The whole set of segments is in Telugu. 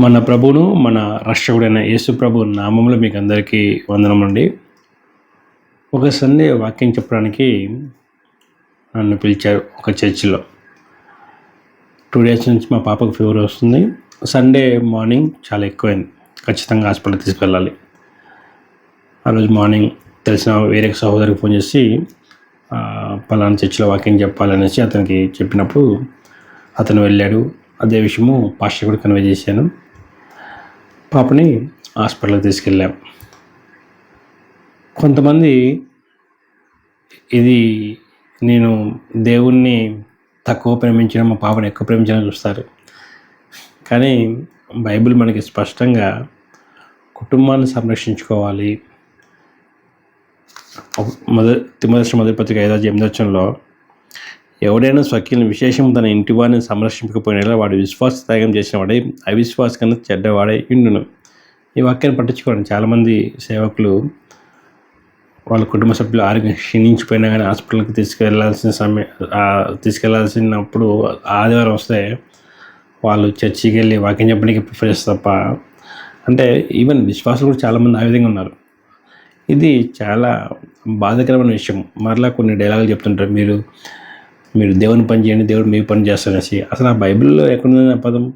మన ప్రభువును మన రక్షకుడైన యేసు ప్రభు నామంలో మీకు అందరికీ వందనం ఒక సండే వాక్యం చెప్పడానికి నన్ను పిలిచారు ఒక చర్చిలో. టూ డేస్ నుంచి మా పాపకు ఫీవర్ వస్తుంది. సండే మార్నింగ్ చాలా ఎక్కువైంది. ఖచ్చితంగా హాస్పిటల్ తీసుకెళ్ళాలి. ఆ రోజు మార్నింగ్ తెలిసిన వేరే సహోదరికి ఫోన్ చేసి పలానా చర్చిలో వాక్యం చెప్పాలనేసి అతనికి చెప్పినప్పుడు అతను వెళ్ళాడు. అదే విషయము పాస్టర్ కూడా కన్వే చేశాను. పాపని హాస్పిటల్కి తీసుకెళ్ళాం. కొంతమంది ఇది నేను దేవుణ్ణి తక్కువ ప్రేమించడం మా పాపని ఎక్కువ ప్రేమించడం చూస్తారు. కానీ బైబిల్ మనకి స్పష్టంగా కుటుంబాన్ని సంరక్షించుకోవాలి. మొదటి మొదటి మొదటి పత్రిక ఐదో ఎనిమిదోచంలో ఎవడైనా స్వకీయుని విశేషం తన ఇంటి వారిని సంరక్షింపకపోయినా వాడు విశ్వాస త్యాగం చేసిన వాడే అవిశ్వాస కన్నా చెడ్డవాడే ఇండును ఈ వాక్యాన్ని పట్టించుకోండి చాలామంది సేవకులు వాళ్ళ కుటుంబ సభ్యులు ఆరోగ్యం క్షీణించిపోయినా కానీ హాస్పిటల్కి తీసుకెళ్ళాల్సిన సమయం తీసుకెళ్ళాల్సినప్పుడు ఆదివారం వస్తే వాళ్ళు చర్చికి వెళ్ళి వాక్యం చెప్పడానికి ప్రిఫర్ చేస్తారు తప్ప అంటే ఈవెన్ విశ్వాసులు కూడా చాలామంది ఆ విధంగా ఉన్నారు. ఇది చాలా బాధాకరమైన విషయం. మరలా కొన్ని డైలాగులు చెప్తుంటారు. మీరు మీరు దేవుని పని చేయండి దేవుడు మీ పని చేస్తారనేసి అసలు ఆ బైబిల్లో ఎక్కడుంది పదం?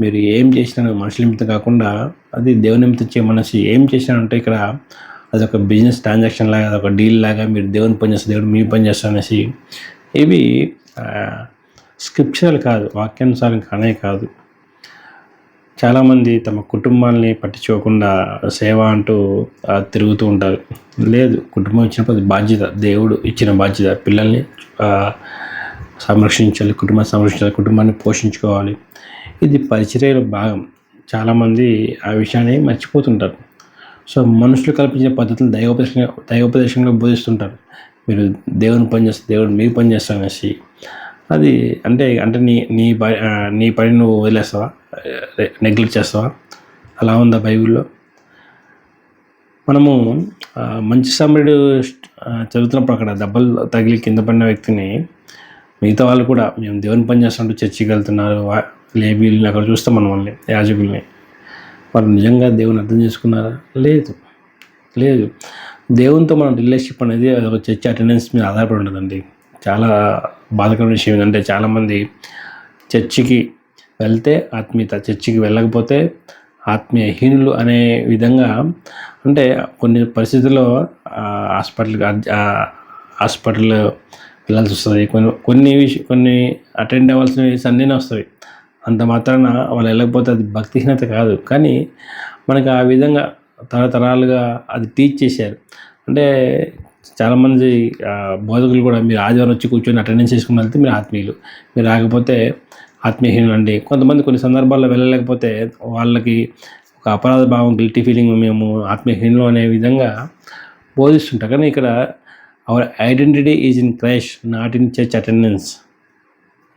మీరు ఏం చేసినా మనుషుల నిమిత్తం కాకుండా అది దేవుని నిమిత్తం చేయమనేసి ఏం చేసినారంటే ఇక్కడ అదొక బిజినెస్ ట్రాన్సాక్షన్ లాగా అదొక డీల్ లాగా మీరు దేవుని పని చేస్తారు దేవుడు మీ పని చేస్తారనేసి ఇవి స్క్రిప్చరల్ కాదు వాక్యానుసారం కానే కాదు. చాలామంది తమ కుటుంబాన్ని పట్టించుకోకుండా సేవ అంటూ తిరుగుతూ ఉంటారు. లేదు కుటుంబం ఇచ్చినప్పుడు అది బాధ్యత దేవుడు ఇచ్చిన బాధ్యత. పిల్లల్ని సంరక్షించాలి కుటుంబాన్ని సంరక్షించాలి కుటుంబాన్ని పోషించుకోవాలి. ఇది పరిచర్యలో భాగం. చాలామంది ఆ విషయాన్ని మర్చిపోతుంటారు. సో మనుషులు కల్పించిన పద్ధతులు దైవోపదేశంగా దైవోపదేశంగా బోధిస్తుంటారు. మీరు దేవుని పని చేస్తారు దేవుడు మీరు పని చేస్తారు అనేసి. అది అంటే అంటే నీ నీ ప- నీ పని నువ్వు వదిలేస్తావా? నెగ్లెక్ట్ చేస్తావా? అలా ఉందా బైబిల్లో? మనము మంచి సమరుడు చదువుతున్నప్పుడు అక్కడ దెబ్బలు తగిలి కింద పడిన వ్యక్తిని మిగతా వాళ్ళు కూడా మేము దేవుని పని చేస్తుంటూ చర్చికి వెళ్తున్నారు వా- లేబీల్ని అక్కడ చూస్తాం మనం వాళ్ళని యాజకుల్ని. వాళ్ళు నిజంగా దేవుని అర్థం చేసుకున్నారా? లేదు. లేదు. దేవునితో మన రిలేషన్షిప్ అనేది ఒక చర్చ్ అటెండెన్స్ మీద ఆధారపడి ఉండదండి చాలా బాధకరమైన విషయం ఏంటంటే చాలామంది చర్చికి వెళ్తే ఆత్మీయత చర్చికి వెళ్ళకపోతే ఆత్మీయహీనులు అనే విధంగా అంటే కొన్ని పరిస్థితుల్లో హాస్పిటల్కి హాస్పిటల్ వెళ్ళాల్సి వస్తుంది. కొన్ని కొన్ని విష కొన్ని అటెండ్ అవ్వాల్సిన అన్నీ వస్తాయి అంత మాత్రాన వాళ్ళు వెళ్ళకపోతే అది భక్తిహీనత కాదు. కానీ మనకు ఆ విధంగా తరతరాలుగా అది టీచ్ చేశారు. అంటే చాలామంది బోధకులు కూడా మీరు ఆదివారం వచ్చి కూర్చొని అటెండెన్స్ చేసుకుని వెళ్తే మీరు ఆత్మీయులు. మీరు రాకపోతే ఆత్మీయహీనులు అండి కొంతమంది కొన్ని సందర్భాల్లో వెళ్ళలేకపోతే వాళ్ళకి ఒక అపరాధ భావం గిల్టీ ఫీలింగ్ మేము ఆత్మీయహీనులు అనే విధంగా బోధిస్తుంటాం కానీ ఇక్కడ our identity is in Christ not in church attendance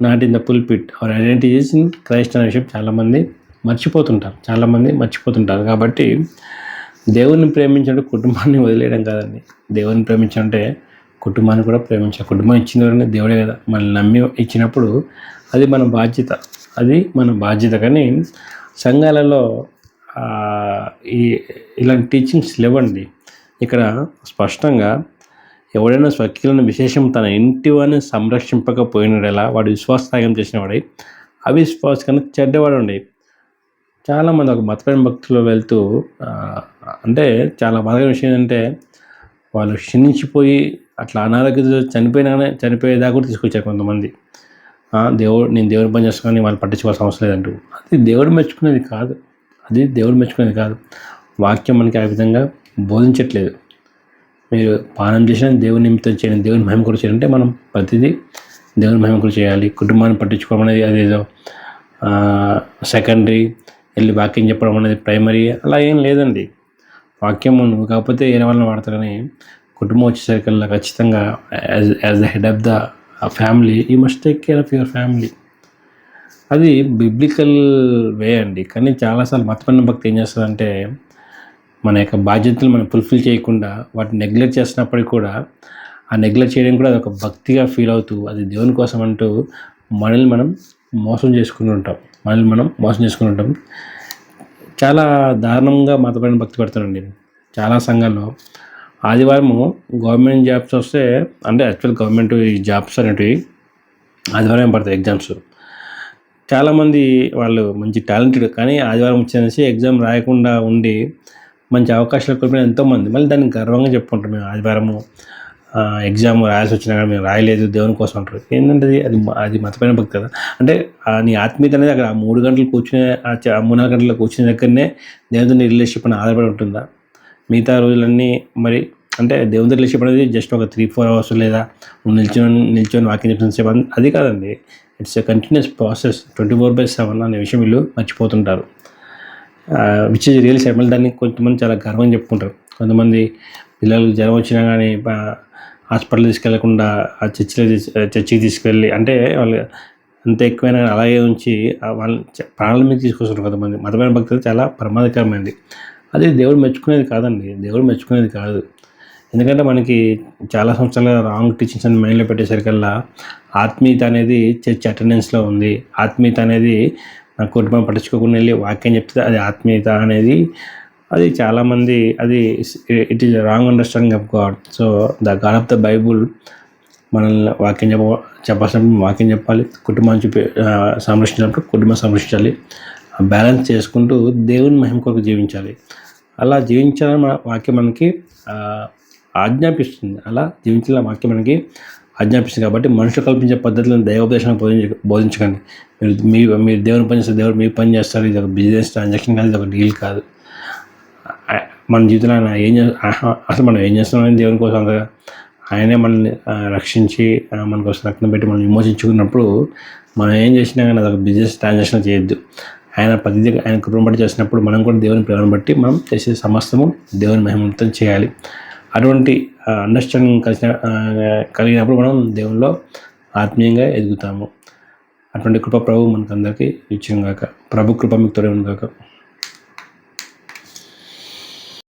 not in the pulpit our identity is in Christ అనే విషయం చాలామంది మర్చిపోతుంటారు. చాలామంది మర్చిపోతుంటారు. కాబట్టి దేవుని ప్రేమించడం కుటుంబాన్ని వదిలేయడం కాదండి. దేవుని ప్రేమించంటే కుటుంబాన్ని కూడా ప్రేమించాలి కుటుంబం ఇచ్చిన ఎవరైనా దేవుడే కదా. మనల్ని నమ్మి ఇచ్చినప్పుడు అది మన బాధ్యత. అది మన బాధ్యత. కానీ సంఘాలలో ఈ ఇలాంటి టీచింగ్స్ లేవండి. ఇక్కడ స్పష్టంగా ఎవడైనా స్వకీయులను విశేషం తన ఇంటి వారిని సంరక్షింపకపోయినడెలా వాడు విశ్వాసత్యాగం చేసిన వాడై అవిశ్వాస కన్నా చెడ్డవాడు అండి చాలామంది ఒక మతపరమైన భక్తులు వెళ్తూ అంటే చాలా బాధగా విషయం ఏంటంటే వాళ్ళు క్షీణించిపోయి అట్లా అనారోగ్యంతో చనిపోయినానే చనిపోయేదాకా కూడా తీసుకొచ్చారు కొంతమంది. దేవుడు నేను దేవుని పని చేసుకొని వాళ్ళు పట్టించుకోవాల్సిన అవసరం లేదంటూ. అది దేవుడు మెచ్చుకునేది కాదు. అది దేవుడు మెచ్చుకునేది కాదు. వాక్యం మనకి ఆ విధంగా బోధించట్లేదు. మీరు పానం చేసిన దేవుని నిమిత్తం చేయండి దేవుని మహిమ కూడా చేయాలంటే మనం ప్రతిదీ దేవుని మహిమ కూడా చేయాలి. కుటుంబాన్ని పట్టించుకోవడం అనేది అదేదో సెకండరీ వెళ్ళి వాక్యం చెప్పడం అనేది ప్రైమరీ అలా ఏం లేదండి. వాక్యం కాకపోతే వేరే వాళ్ళని వాడతారు కానీ కుటుంబం వచ్చేసరికల్లా ఖచ్చితంగా as as the head of the family you must take care of your family అది బిబ్లికల్ వే అండి. కానీ చాలాసార్లు మతపన్న భక్తి ఏం చేస్తుందంటే మన యొక్క బాధ్యతలు మనం ఫుల్ఫిల్ చేయకుండా వాటిని నెగ్లెక్ట్ చేసినప్పటికీ కూడా ఆ నెగ్లెక్ట్ చేయడం కూడా అది ఒక భక్తిగా ఫీల్ అవుతూ అది దేవుని కోసం అంటూ మనల్ని మనం మోసం చేసుకుని ఉంటాం. మనల్ని మనం మోసం చేసుకుని ఉంటాం. చాలా దారుణంగా మతపరమైన భక్తి పెడతారండి. చాలా సంఘాల్లో ఆదివారము గవర్నమెంట్ జాబ్స్ వస్తే అంటే యాక్చువల్ గవర్నమెంట్ ఈ జాబ్స్ అనేటివి ఆదివారం పడతాయి ఎగ్జామ్స్ చాలామంది వాళ్ళు మంచి టాలెంటెడ్ కానీ ఆదివారం వచ్చేసి ఎగ్జామ్ రాయకుండా ఉండి మంచి అవకాశాలు కోల్పోయిన ఎంతోమంది. మళ్ళీ దాన్ని గర్వంగా చెప్పుకుంటారు మేము ఆదివారము. ఎగ్జామ్ రాయాల్సి వచ్చినా కానీ మేము రాయలేదు దేవుని కోసం అంటారు. ఏంటంటే అది అది అది మతపైన భక్తి కదా. అంటే నీ ఆత్మీయత అనేది అక్కడ ఆ మూడు గంటలు కూర్చునే మూడు నాలుగు గంటలు కూర్చునే దగ్గరనే దేవునితో రిలేషన్ రిలేషన్షిప్ అని ఆధారపడి ఉంటుందా? మిగతా రోజులన్నీ మరి అంటే దేవుని రిలేషన్షిప్ అనేది జస్ట్ ఒక త్రీ ఫోర్ అవర్స్ లేదా నిల్చొని నిల్చొని వాకింగ్ చెప్పిన సేపు అది కాదండి. It's a continuous process twenty four by seven అనే విషయం వీళ్ళు మర్చిపోతుంటారు. విచ్ ఇస్ రియల్ సైడ్ దాన్ని కొంతమంది చాలా గర్వం చెప్పుకుంటారు. కొంతమంది పిల్లలకు జ్వరం వచ్చినా కానీ హాస్పిటల్ తీసుకెళ్ళకుండా ఆ చర్చిలో చర్చికి తీసుకెళ్ళి అంటే వాళ్ళు అంత ఎక్కువైనా కానీ అలాగే ఉంచి ఆ వాళ్ళని ప్రాణాల మీద తీసుకొస్తారు కొంతమంది. మతమైన భక్తులు చాలా ప్రమాదకరమైనది. అది దేవుడు మెచ్చుకునేది కాదండి. దేవుడు మెచ్చుకునేది కాదు. ఎందుకంటే మనకి చాలా సంవత్సరాల రాంగ్ టీచింగ్స్ అని మైండ్లో పెట్టేసరికల్లా ఆత్మీయత అనేది చర్చ్ అటెండెన్స్లో ఉంది. ఆత్మీయత అనేది నా కుటుంబం పట్టించుకోకుండా వెళ్ళి వాక్యం చెప్తే అది ఆత్మీయత అనేది అది చాలామంది అది it is wrong understanding of God so the God of the Bible మనల్ని వాక్యం చెప్ప చెప్పాల్సినప్పుడు వాక్యం చెప్పాలి. కుటుంబాన్ని చూపి సంరక్షించినప్పుడు కుటుంబం సంరక్షించాలి. బ్యాలెన్స్ చేసుకుంటూ దేవుని మహిమ కొరకు జీవించాలి. అలా జీవించాలని మన వాక్యం మనకి ఆజ్ఞాపిస్తుంది. అలా జీవించాలని వాక్యం మనకి ఆజ్ఞాపిస్తుంది కాబట్టి మనుషులు కల్పించే పద్ధతులను దైవోపదేశాన్ని బోధించ బోధించకండి. మీరు మీ మీరు దేవుని పని చేస్తారు దేవుడు మీ పని చేస్తారు ఇది ఒక బిజినెస్ ట్రాన్సాక్షన్ కాదు ఇది ఒక డీల్ కాదు. మన జీవితంలో ఆయన ఏం చే అసలు మనం ఏం చేస్తున్నామని దేవుని కోసం అంతగా? ఆయనే మనల్ని రక్షించి మనకోసం మన కోసం రక్తం పెట్టి మనం విమోచించుకున్నప్పుడు మనం ఏం చేసినా కానీ అదొక బిజినెస్ ట్రాన్సాక్షన్ చేయొద్దు. ఆయన ప్రతి ఆయన కృపను బట్టి చేసినప్పుడు మనం కూడా దేవుని ప్రేమను బట్టి మనం చేసే సమస్తము దేవుని మహిమంతం చేయాలి. అటువంటి అండర్స్టాండింగ్ కలిసిన కలిగినప్పుడు మనం దేవునిలో ఆత్మీయంగా ఎదుగుతాము. అటువంటి కృప ప్రభు మనకు అందరికీ ఇచ్చిన గాక. ప్రభు కృప మీకు తొలగిన గాక